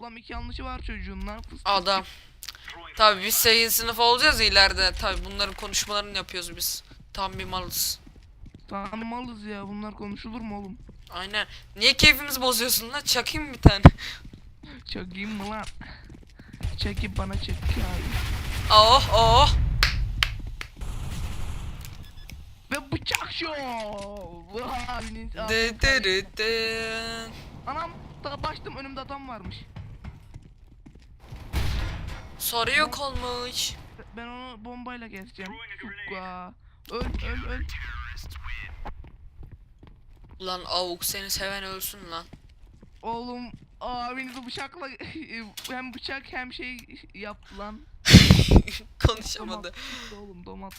toplam iki yanlışı var çocuğun lan. Adam. Tabii biz 8 sınıf olacağız ya ileride. Tabii bunların konuşmalarını yapıyoruz biz. Tam bir malız. Tanımalız ya bunlar konuşulur mu oğlum? Aynen. Niye keyfimizi bozuyorsun lan? Çakayım bir tane. Çakayım mı lan? Çekip bana çek abi. Oh oh. Ve bıçak show. Abinin. Anam da başladım önümde adam varmış. Soru yok olmuş. Ben onu bombayla keseceğim. Sukka. Öl öl öl. Ulan avuk seni seven ölsün lan. Oğlum abinizi bıçakla hem bıçak hem şey yaptı lan. Konuşamadı. Oğlum domat.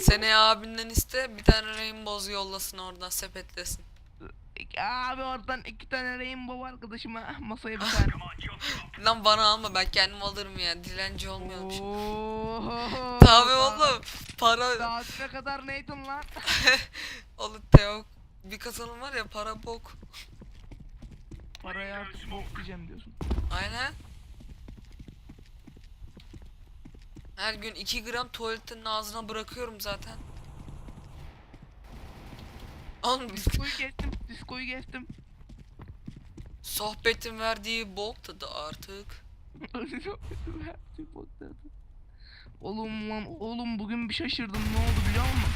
Seni abinden iste bir tane Rainbow yollasın oradan sepetlesin. Abi oradan iki tane rainbow arkadaşıma masaya bir tane. Lan bana alma ben kendim alırım ya. Dilenci olmayalım şimdi. Tabii oğlum. Para Saatine kadar Nathan lan. oğlum Teo bir kazanım var ya para bok. Paraya artık bok diyeceğim diyorsun. Aynen. Her gün 2 gram tuvaletin ağzına bırakıyorum zaten. Oğlum Diskoyu kestim, diskoyu kestim. sohbetin verdiği bok tadı artık. oğlum lan oğlum bugün bir şaşırdım ne oldu biliyor musun?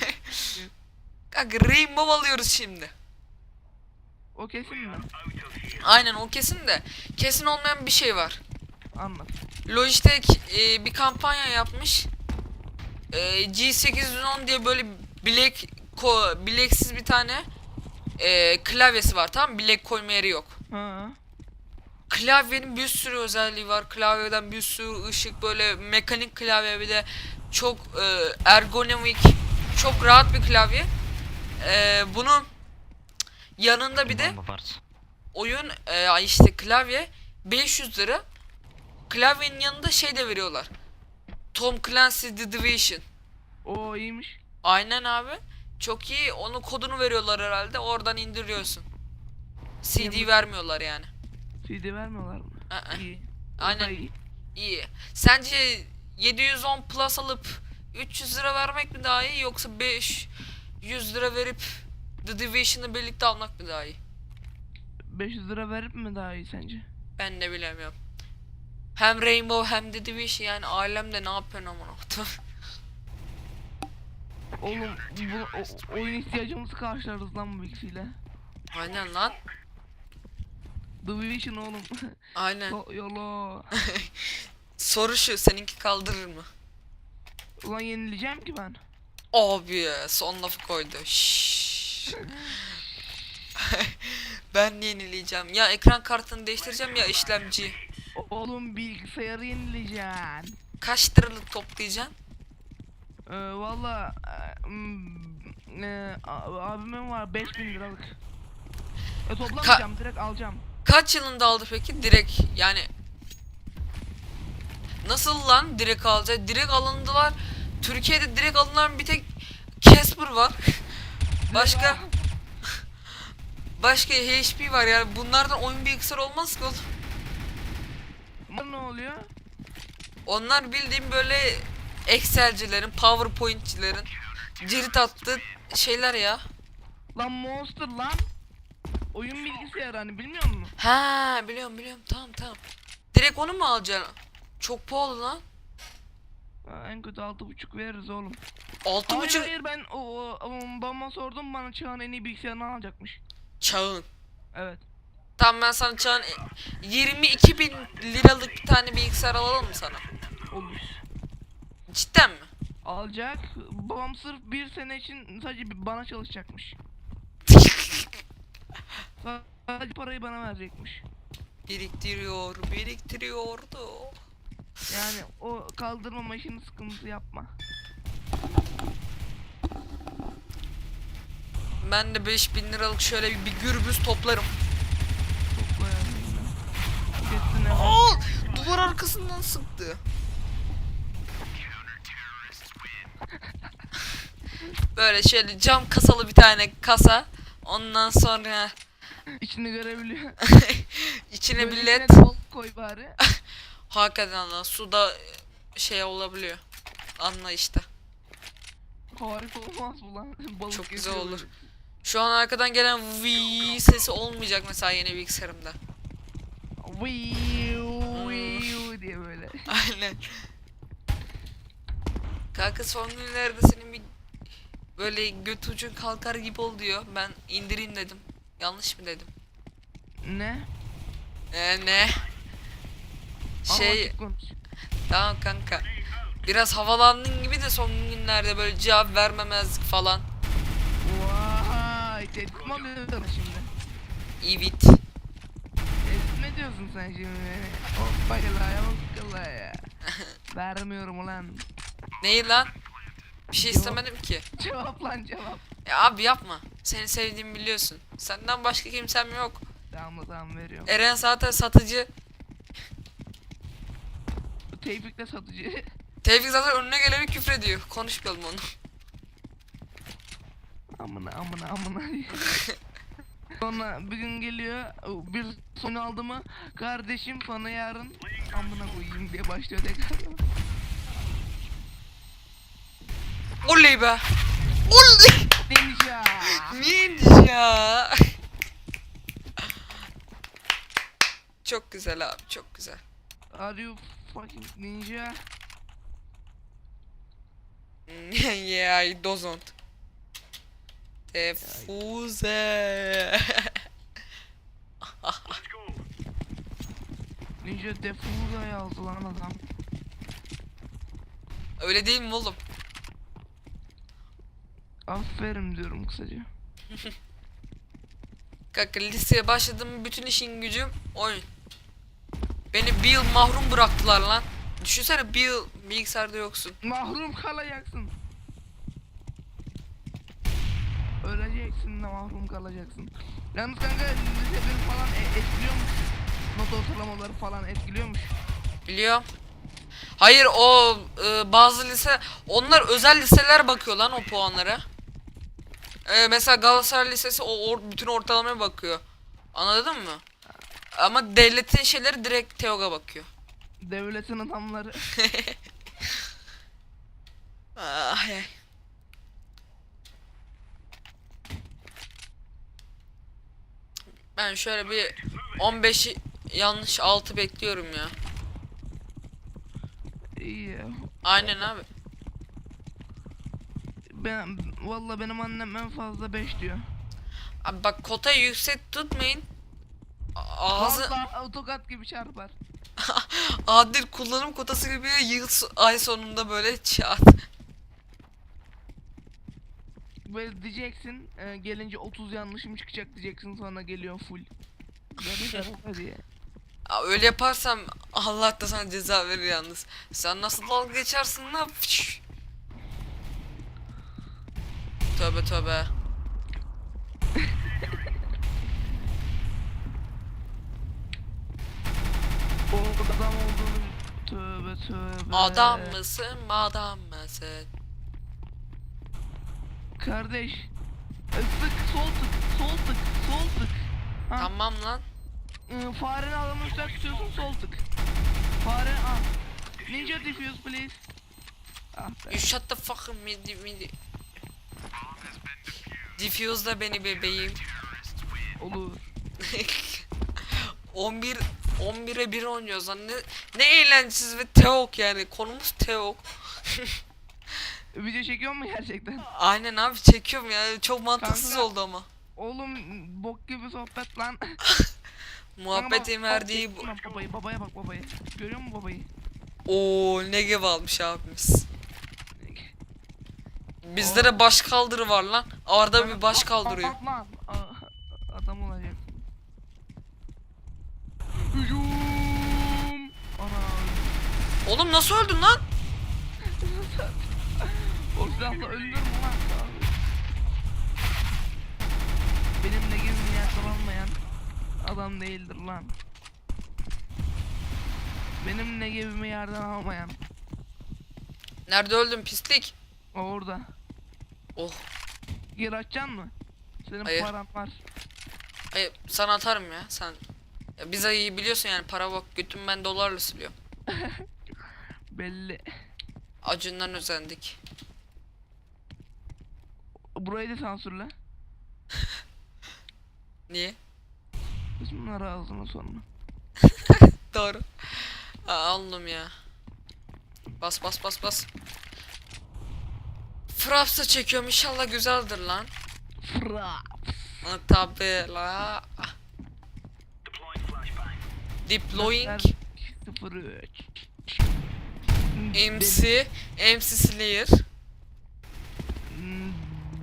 Kanka Rainbow alıyoruz şimdi. O kesin mi? Aynen o kesin de kesin olmayan bir şey var. Anlat. Logitech e, bir kampanya yapmış. E, G810 diye böyle bilek ko, bileksiz bir tane e, klavyesi var tamam? Bilek koyma yeri yok. Ha. Klavyenin bir sürü özelliği var. Klavyeden bir sürü ışık böyle mekanik klavye bir de çok e, ergonomik, çok rahat bir klavye. E, bunun yanında bir de oyun e, işte klavye 500 lira. Klavyenin yanında şey de veriyorlar. Tom Clancy The Division. O iyiymiş. Aynen abi. Çok iyi. Onun kodunu veriyorlar herhalde. Oradan indiriyorsun. CD vermiyorlar yani. CD vermiyorlar mı? Aa, İyi. Aynen. iyi. İyi. Sence 710 plus alıp 300 lira vermek mi daha iyi yoksa 500 lira verip The Division'ı birlikte almak mı daha iyi? 500 lira verip mi daha iyi sence? Ben de bilemiyorum. Hem Rainbow hem The Division yani alemde ne yapıyorsun amına? Oğlum bu o- oyun ihtiyacımızı karşılarız lan bu ikisiyle. Aynen lan. The Vision oğlum. Aynen. Yo- Yolo. Soru şu seninki kaldırır mı? Ulan yenileceğim ki ben. Abi son lafı koydu. Ben yenileyeceğim. Ya ekran kartını değiştireceğim ya işlemci. Oğlum bilgisayarı yenileyeceksin. Kaç liralık toplayacaksın? Ee, Valla e, mm, e, abimin var 5000 liralık. E toplamayacağım direkt alacağım. Kaç yılında aldı peki? Direkt yani Nasıl lan direkt alacak? Direkt alındılar. Türkiye'de direkt alınan bir tek Casper var. Başka başka HP var yani bunlardan oyun bilgisayar olmaz ki oğlum. Ne oluyor? Onlar bildiğim böyle Excel'cilerin, PowerPoint'cilerin cirit attığı şeyler ya. Lan Monster lan. Oyun bilgisayarı hani bilmiyor musun? Ha biliyorum biliyorum tamam tamam. Direkt onu mu alacaksın? Çok pahalı lan. Ha, en kötü altı buçuk veririz oğlum. Altı Hayır buçuk hayır ben o, o, o babama sordum bana çağın en iyi bilgisayarını alacakmış. çağın. Evet. Tamam ben sana çağın 22 bin liralık bir tane bilgisayar alalım mı sana? Olur. Cidden mi? Alacak. Babam sırf bir sene için sadece bana çalışacakmış. Sadece parayı bana verecekmiş. Biriktiriyor, biriktiriyordu. Yani o kaldırmama işini sıkıntı yapma. Ben de 5000 liralık şöyle bir, bir gürbüz toplarım. Topla yani. Kesin hemen. Aa, duvar arkasından sıktı. Böyle şöyle cam kasalı bir tane kasa. Ondan sonra İçini görebiliyor. içine Böyle bir içine balık koy bari. Hakikaten lan suda şey olabiliyor. Anla işte. Harika olmaz bu lan. Balık Çok güzel olur. Şu an arkadan gelen V sesi olmayacak mesela yeni bilgisayarımda. Wiu, wiu diye böyle. Aynen. Kanka son günlerde senin bir böyle göt ucun kalkar gibi oluyor. Ben indireyim dedim. Yanlış mı dedim? Ne? Ee, ne? Şey tamam kanka. Biraz havalandın gibi de son günlerde böyle cevap vermemezlik falan. Vay, tehdit mi alıyorsun şimdi? Evet. Tehdit mi ediyorsun sen şimdi? Hoppa ya, hoppa ya. Vermiyorum ulan. Neyi lan? Bir şey istemedim ki. Cevap lan cevap. Ya abi yapma. Seni sevdiğimi biliyorsun. Senden başka kimsem yok. Tamam tamam veriyorum. Eren zaten satıcı. Tevfik de satıcı. Tevfik zaten önüne geleni küfrediyor. Konuşmayalım onu. amına amına amına. Sonra bir gün geliyor bir son aldı mı kardeşim sana yarın amına koyayım diye başlıyor tekrar. Oley be. Oley. Ninja. Ninja. çok güzel abi çok güzel. Are you fucking ninja? yeah I don't. Defuze. Ninja Defuza yazdı lan adam. Öyle değil mi oğlum? Aferin diyorum kısaca. Kanka liseye başladım bütün işin gücüm oyun. Beni bir yıl mahrum bıraktılar lan. Düşünsene bir yıl bilgisayarda yoksun. Mahrum kalacaksın. Öleceksin de mahrum kalacaksın. Yalnız kanka liseleri falan e- etkiliyormuş. Not ortalamaları falan etkiliyormuş. Biliyorum. Hayır o e, bazı lise onlar özel liseler bakıyor lan o puanlara. E, mesela Galatasaray Lisesi o or- bütün ortalamaya bakıyor. Anladın mı? Ama devletin şeyleri direkt TEOG'a bakıyor. Devletin adamları. Ay, ay. Ben şöyle bir 15 yanlış 6 bekliyorum ya. İyi. Aynen abi. Ben valla benim annem en fazla 5 diyor. Abi bak kotayı yüksek tutmayın. Ağzı Valla otokat gibi çarpar. adil kullanım kotası gibi yıl ay sonunda böyle çat. Böyle diyeceksin e, gelince 30 yanlışım çıkacak diyeceksin sonra geliyor full. Diye. Aa, Öyle yaparsam Allah da sana ceza verir yalnız. Sen nasıl dalga geçersin lan? Fış. Tövbe tövbe. Adam olduğunu tövbe tövbe. Adam mısın madam mısın? Kardeş. Sık sol tık sol tık sol tık. Ha, Tamam lan. e, fareni adamın üstüne tutuyorsun sol tık. Fare ah. Ninja defuse please. Ah be. You shut the fucking midi midi. Diffuse da beni bebeğim. Olur. 11 11'e 1 oynuyoruz lan. Ne, ne eğlencesiz ve teok yani. Konumuz teok. Video çekiyor mu gerçekten? Aynen abi çekiyorum ya. Çok mantıksız Kanka. oldu ama. Oğlum bok gibi sohbet lan. Muhabbetin verdiği bu. Babayı babaya bak babayı. Görüyor musun babayı? Oo ne gibi almış abimiz. Bizde de baş kaldırı var lan. Arada bir baş kaldırıyor. Bak lan. Aa, Adam olacak. Hücum. Ana. Oğlum nasıl öldün lan? O silahla ölünür mü lan? Benimle gezini yakalanmayan adam değildir lan. Benimle gebimi yerden almayan. Nerede öldün pislik? Orada. Oh. Geri açacaksın mı? Senin Hayır. paran var. Ay, sana atarım ya sen. Ya biz ayı biliyorsun yani para bak götüm ben dolarla siliyorum. Belli. Acından özendik. Burayı da sansürle. Niye? Bunlar ağzına sonra. Doğru. Aa, alnım ya. Bas bas bas bas. Fraps'a çekiyorum inşallah güzeldir lan. Fra. Ha, tabi la. Deploying 03. MC MC Slayer. Hmm,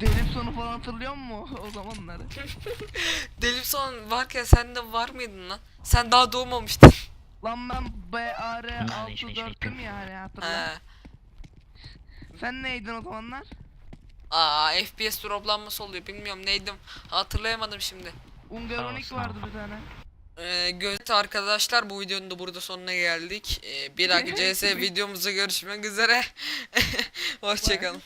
Delip sonu falan hatırlıyor musun o zamanları? Delipson varken sen de var mıydın lan? Sen daha doğmamıştın. Lan ben BAR Bunlar işin içine 64'tüm yani hatırla. Sen neydin o zamanlar? Aa FPS droplanması oluyor bilmiyorum neydim hatırlayamadım şimdi. Ungaronik Olsun, vardı bir tane. Ee, evet arkadaşlar bu videonun da burada sonuna geldik. Ee, bir dahaki CS videomuzda görüşmek üzere. Hoşçakalın.